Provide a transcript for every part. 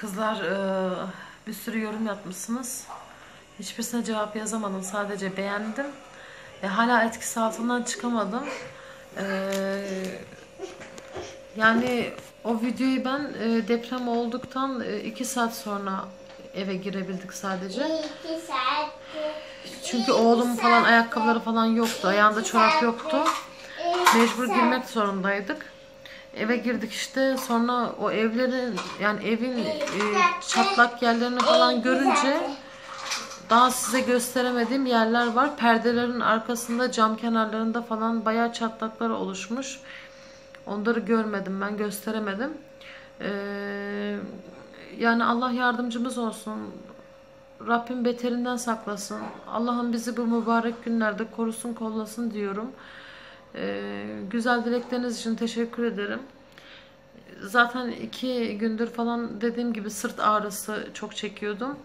Kızlar e, bir sürü yorum yapmışsınız. Hiçbirisine cevap yazamadım. Sadece beğendim. E, hala etkisi altından çıkamadım. E, yani o videoyu ben e, deprem olduktan e, iki saat sonra eve girebildik sadece. İki saat. Çünkü oğlum falan ayakkabıları falan yoktu. Ayağında çorap yoktu. Mecbur girmek zorundaydık. Eve girdik işte sonra o evlerin yani evin e, çatlak yerlerini falan görünce daha size gösteremediğim yerler var. Perdelerin arkasında cam kenarlarında falan bayağı çatlaklar oluşmuş. Onları görmedim ben gösteremedim. Ee, yani Allah yardımcımız olsun. Rabbim beterinden saklasın. Allah'ım bizi bu mübarek günlerde korusun kollasın diyorum. Ee, güzel dilekleriniz için teşekkür ederim. Zaten iki gündür falan dediğim gibi sırt ağrısı çok çekiyordum.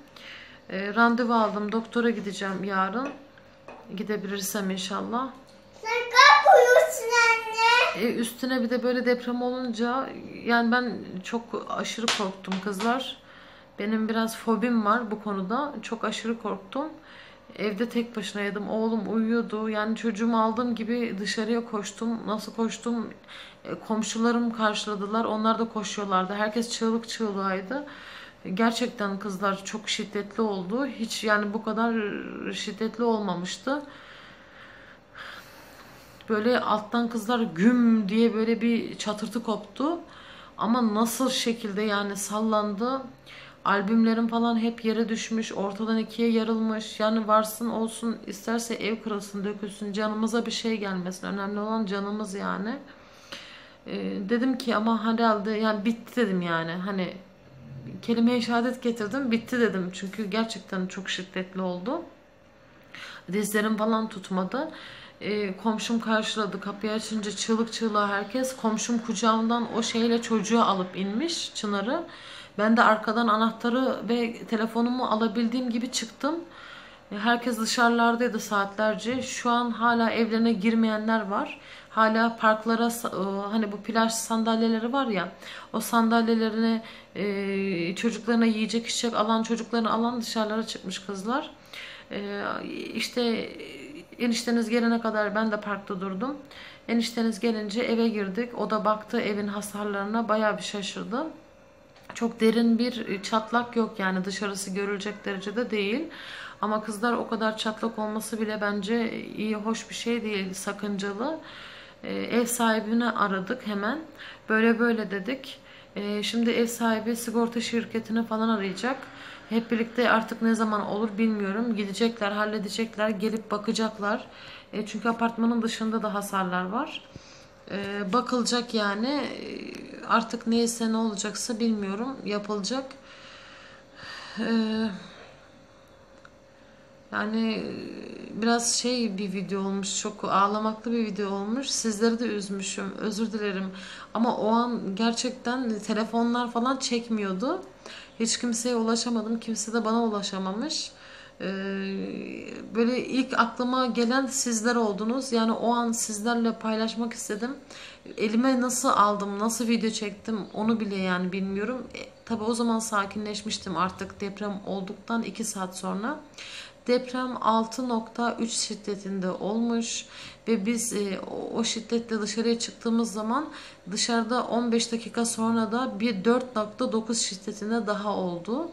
Ee, randevu aldım. Doktora gideceğim yarın. Gidebilirsem inşallah. Sen kalk uyursun anne. E, üstüne bir de böyle deprem olunca yani ben çok aşırı korktum kızlar. Benim biraz fobim var bu konuda. Çok aşırı korktum. Evde tek başınaydım. Oğlum uyuyordu. Yani çocuğumu aldığım gibi dışarıya koştum. Nasıl koştum? E, komşularım karşıladılar. Onlar da koşuyorlardı. Herkes çığlık çığlığıydı. Gerçekten kızlar çok şiddetli oldu. Hiç yani bu kadar şiddetli olmamıştı. Böyle alttan kızlar güm diye böyle bir çatırtı koptu. Ama nasıl şekilde yani sallandı. Albümlerim falan hep yere düşmüş. Ortadan ikiye yarılmış. Yani varsın olsun isterse ev kırılsın dökülsün. Canımıza bir şey gelmesin. Önemli olan canımız yani. Ee, dedim ki ama herhalde yani bitti dedim yani. Hani kelimeye şehadet getirdim. Bitti dedim. Çünkü gerçekten çok şiddetli oldu. Dizlerim falan tutmadı. Ee, komşum karşıladı. Kapıyı açınca çığlık çığlığa herkes. Komşum kucağımdan o şeyle çocuğu alıp inmiş Çınar'ı. Ben de arkadan anahtarı ve telefonumu alabildiğim gibi çıktım. E, Herkes dışarılardaydı saatlerce. Şu an hala evlerine girmeyenler var. Hala parklara e, hani bu plaj sandalyeleri var ya o sandalyelerine çocuklarına yiyecek içecek alan çocuklarını alan dışarılara çıkmış kızlar. E, işte enişteniz gelene kadar ben de parkta durdum. Enişteniz gelince eve girdik. O da baktı evin hasarlarına bayağı bir şaşırdı. Çok derin bir çatlak yok yani dışarısı görülecek derecede değil. Ama kızlar o kadar çatlak olması bile bence iyi, hoş bir şey değil, sakıncalı. Ee, ev sahibini aradık hemen. Böyle böyle dedik. Ee, şimdi ev sahibi sigorta şirketini falan arayacak. Hep birlikte artık ne zaman olur bilmiyorum. Gidecekler, halledecekler, gelip bakacaklar. E, çünkü apartmanın dışında da hasarlar var. Ee, bakılacak yani artık neyse ne olacaksa bilmiyorum yapılacak. Ee, yani biraz şey bir video olmuş çok ağlamaklı bir video olmuş. Sizleri de üzmüşüm özür dilerim. Ama o an gerçekten telefonlar falan çekmiyordu. Hiç kimseye ulaşamadım kimse de bana ulaşamamış. Ee, böyle ilk aklıma gelen sizler oldunuz. Yani o an sizlerle paylaşmak istedim. Elime nasıl aldım, nasıl video çektim onu bile yani bilmiyorum. E, tabii o zaman sakinleşmiştim artık deprem olduktan 2 saat sonra. Deprem 6.3 şiddetinde olmuş ve biz e, o, şiddetle dışarıya çıktığımız zaman dışarıda 15 dakika sonra da bir 4.9 şiddetinde daha oldu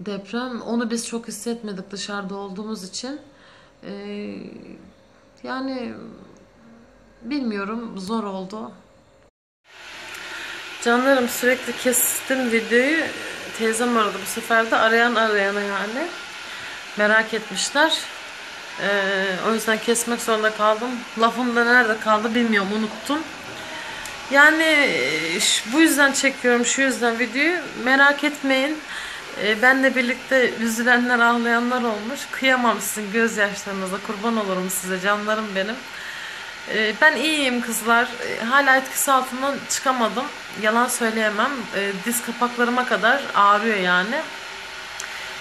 deprem. Onu biz çok hissetmedik dışarıda olduğumuz için. Ee, yani bilmiyorum zor oldu. Canlarım sürekli kestim videoyu. Teyzem aradı bu sefer de arayan arayana yani. Merak etmişler. Ee, o yüzden kesmek zorunda kaldım. Lafım da nerede kaldı bilmiyorum unuttum. Yani bu yüzden çekiyorum şu yüzden videoyu. Merak etmeyin. E, benle birlikte üzülenler, ağlayanlar olmuş. Kıyamam sizin gözyaşlarınıza. Kurban olurum size canlarım benim. E, ben iyiyim kızlar. E, hala etkisi altından çıkamadım. Yalan söyleyemem. E, diz kapaklarıma kadar ağrıyor yani.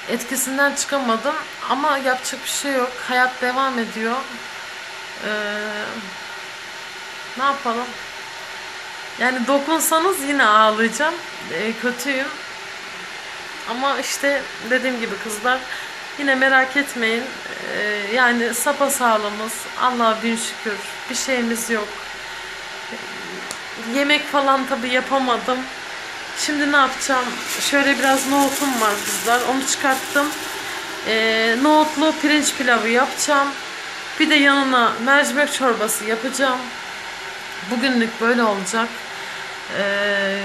Etkisinden çıkamadım. Ama yapacak bir şey yok. Hayat devam ediyor. Ne yapalım? Yani dokunsanız yine ağlayacağım. Kötüyüm. Ama işte dediğim gibi kızlar yine merak etmeyin. E, yani sapa sağlamız. Allah'a bin şükür. Bir şeyimiz yok. Yemek falan tabi yapamadım. Şimdi ne yapacağım? Şöyle biraz nohutum var kızlar. Onu çıkarttım. Ee, nohutlu pirinç pilavı yapacağım. Bir de yanına mercimek çorbası yapacağım. Bugünlük böyle olacak. Ee,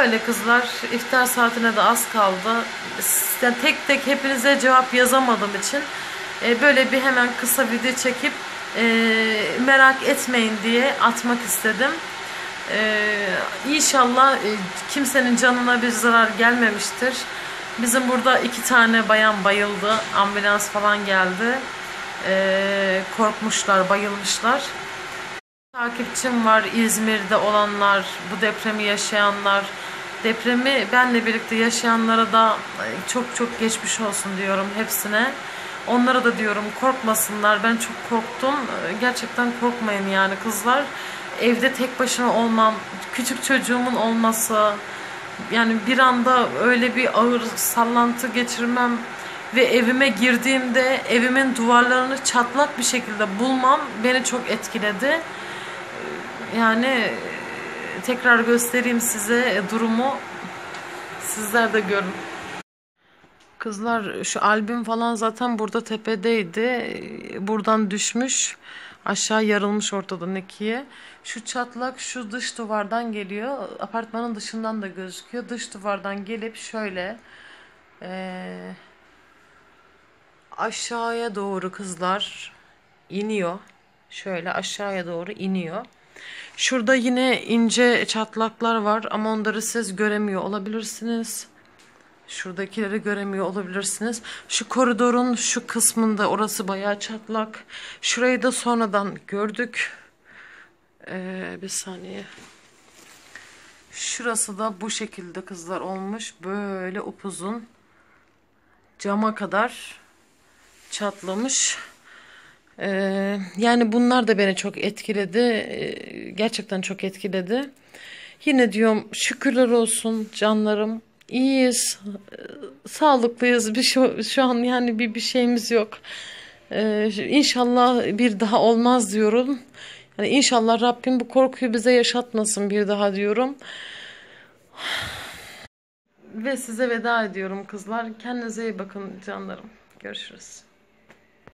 öyle kızlar. İftar saatine de az kaldı. Yani tek tek hepinize cevap yazamadığım için e, böyle bir hemen kısa video çekip e, merak etmeyin diye atmak istedim. Ee, inşallah e, kimsenin canına bir zarar gelmemiştir. Bizim burada iki tane bayan bayıldı. Ambulans falan geldi. Ee, korkmuşlar, bayılmışlar. Takipçim var İzmir'de olanlar, bu depremi yaşayanlar. Depremi benle birlikte yaşayanlara da e, çok çok geçmiş olsun diyorum hepsine. Onlara da diyorum korkmasınlar. Ben çok korktum. Ee, Gerçekten korkmayın yani kızlar. Evde tek başına olmam, küçük çocuğumun olması, yani bir anda öyle bir ağır sallantı geçirmem ve evime girdiğimde evimin duvarlarını çatlak bir şekilde bulmam beni çok etkiledi. Ee, Yani e, tekrar göstereyim size durumu. Sizler de görün. Kızlar şu albüm falan zaten burada tepedeydi. Ee, Buradan düşmüş. Aşağı yarılmış ortadan ikiye. Şu çatlak şu dış duvardan geliyor. Apartmanın dışından da gözüküyor. Dış duvardan gelip şöyle eee, aşağıya doğru kızlar iniyor. Şöyle aşağıya doğru iniyor. Şurada yine ince çatlaklar var ama onları siz göremiyor olabilirsiniz. Şuradakileri göremiyor olabilirsiniz. Şu koridorun şu kısmında orası bayağı çatlak. Şurayı da sonradan gördük. Ee, bir saniye. Şurası da bu şekilde kızlar olmuş. Böyle upuzun. Cama kadar çatlamış. Ee, yani bunlar da beni çok etkiledi. Ee, gerçekten çok etkiledi. Yine diyorum şükürler olsun canlarım. İyiyiz. Ee, Sağlıklıyız. Bir şu, şu an yani bir bir şeyimiz yok. Ee, inşallah bir daha olmaz diyorum. Yani inşallah Rabbim bu korkuyu bize yaşatmasın bir daha diyorum. Ve size veda ediyorum kızlar. Kendinize iyi bakın canlarım. Görüşürüz.